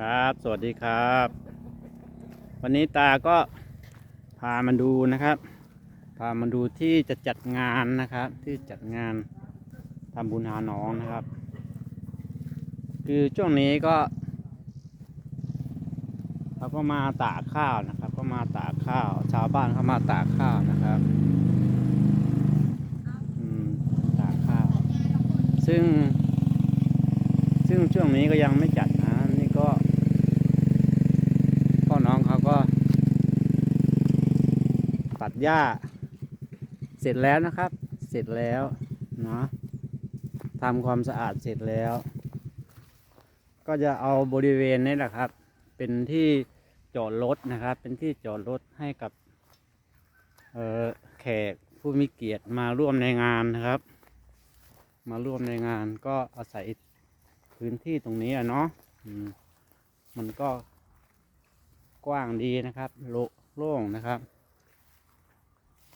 ครับ สวัสดีครับ วันนี้ตาก็พามาดูนะครับ พามาดูที่จะจัดงานนะครับ ที่จัดงานทำบุญหาน้องนะครับ คือช่วงนี้ก็เขาก็มาตากข้าวนะครับ ก็มาตากข้าว ชาวบ้านเขามาตากข้าวนะครับอืมตากข้าว ซึ่งซึ่งช่วงนี้ก็ยังไม่จัดนะนี่ก็พ่อน้องเขาก็ ตัด หญ้า เสร็จแล้วนะครับ เสร็จแล้วเนาะทำความสะอาดเสร็จแล้ว ก็จะเอาบริเวณนี้แหละครับ เป็นที่จอดรถนะครับ เป็นที่จอดรถให้กับแขกผู้มีเกียรติมาร่วมในงานนะครับ มาร่วมในงานก็อาศัยพื้นที่ตรงนี้อะเนาะมันก็กว้างดีนะครับ โล่งนะครับ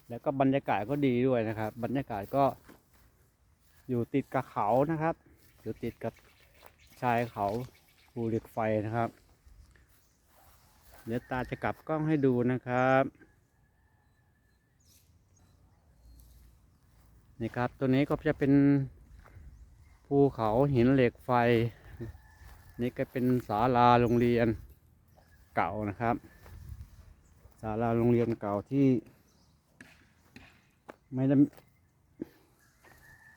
แล้วก็บรรยากาศก็ดีด้วยนะครับ บรรยากาศก็อยู่ติดกับเขานะครับ อยู่ติดกับชายเขาภูเหล็กไฟนะครับ เดี๋ยวตาจะกลับกล้องให้ดูนะครับนี่ครับตัวนี้ก็จะเป็นภูเขาหินเหล็กไฟ นี่ก็เป็นศาลาโรงเรียนเก่านะครับศาลาโรงเรียนเก่าที่ ไม่ได้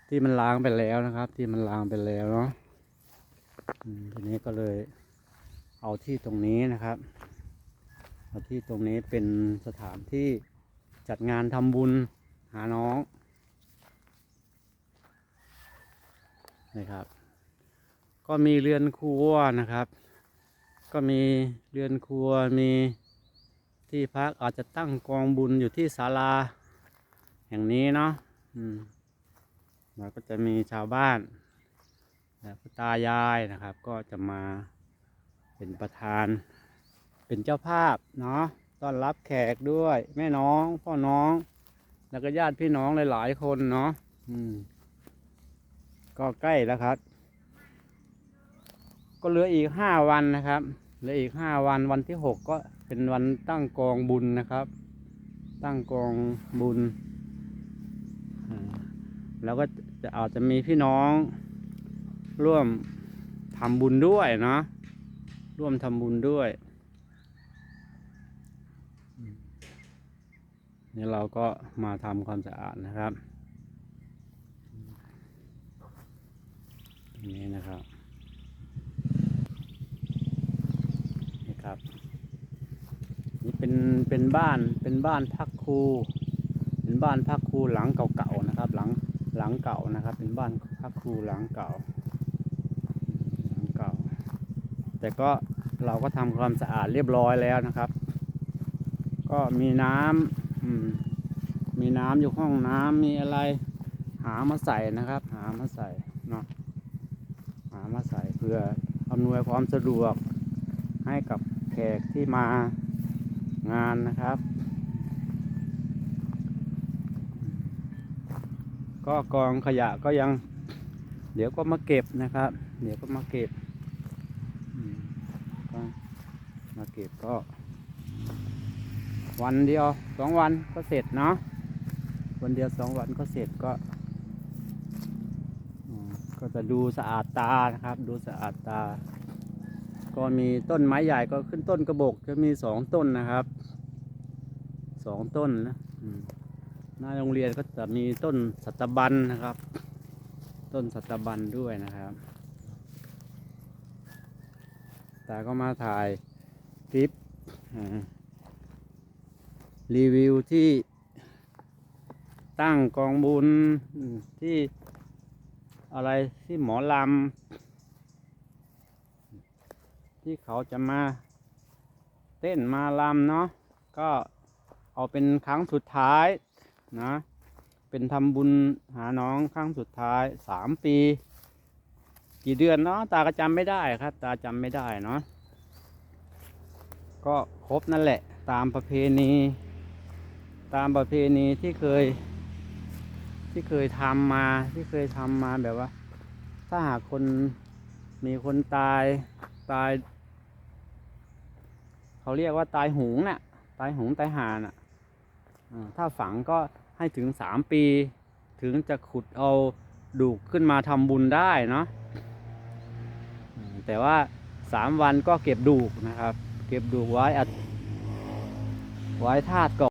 ที่มันล้างไปแล้วนะครับ ที่มันล้างไปแล้วเนาะทีนี้ก็เลยเอาที่ตรงนี้นะครับเอาที่ตรงนี้เป็นสถานที่จัดงานทำบุญหาน้องนะครับ ก็มีเรือนครัวนะครับ ก็มีเรือนครัวมีที่พักอาจจะตั้งกองบุญอยู่ที่ศาลา แห่งนี้เนาะอืมแล้วก็จะมีชาวบ้านและตายายนะครับ ก็จะมาเป็นประธาน เป็นเจ้าภาพเนาะต้อนรับแขกด้วย แม่น้องพ่อน้อง แล้วก็ญาติพี่น้องหลายๆคนเนาะอืม ก็ใกล้แล้วครับ ก็เหลืออีกห้าวันนะครับเหลืออีกห้าวันวันที่หกก็เป็นวันตั้งกองบุญนะครับ ตั้งกองบุญ แล้วก็จะอาจจะมีพี่น้องร่วมทำบุญด้วยเนาะร่วมทำบุญด้วย นี่เราก็มาทำความสะอาดนะครับ นี้นะครับ นี่ครับ นี่เป็นเป็นบ้านเป็นบ้านพักครู เป็นบ้านพักครูหลังเก่าๆนะครับ หลัง หลังเก่านะครับ เป็นบ้านพักครูหลังเก่า หลังเก่า แต่ก็เราก็ทำความสะอาดเรียบร้อยแล้วนะครับ ก็มีน้ำอืมมีน้ำอยู่ห้องน้ำมีอะไร หามาใส่นะครับ หามาใส่เนาะหามาใส่เพื่ออำนวยความสะดวกให้กับแขกที่มางานนะครับ ก็กองขยะก็ยัง เดี๋ยวก็มาเก็บนะครับ เดี๋ยวก็มาเก็บมก็มาเก็บก็ วันเดียวสองวันก็เสร็จเนาะวันเดียวสองวันก็เสร็จก็ก็จะดูสะอาดตานะครับ ดูสะอาดตา ก็มีต้นไม้ใหญ่ก็ขึ้นต้นกระบอกจะมีสองต้นนะครับสองต้นนะ หน้าโรงเรียนก็จะมีต้นสัตบันนะครับ ต้นสัตบันด้วยนะครับแต่ก็มาถ่ายคลิปรีวิวที่ตั้งกองบุญที่อะไรที่หมอลำที่เขาจะมาเต้นมาลำเนาะก็เอาเป็นครั้งสุดท้าย นะ เป็นทำบุญหาน้องครั้งสุดท้ายสามปี กี่เดือนเนาะตาก็จำไม่ได้ครับ ตาจำไม่ได้เนาะก็ครบนั่นแหละ ตามประเพณี ตามประเพณีที่เคย ที่เคยทำมาที่เคยทำมาแบบว่า ถ้าหากคนมีคนตายตาย เขาเรียกว่าตายหงน่ะ ตายหงตายหาน่ะอ่า ถ้าฝังก็ให้ถึงสามปี ถึงจะขุดเอาดูกขึ้นมาทำบุญได้เนาะแต่ว่าสามวันก็เก็บดูกนะครับ เก็บดูกไว้อไว้ธาตุก่อน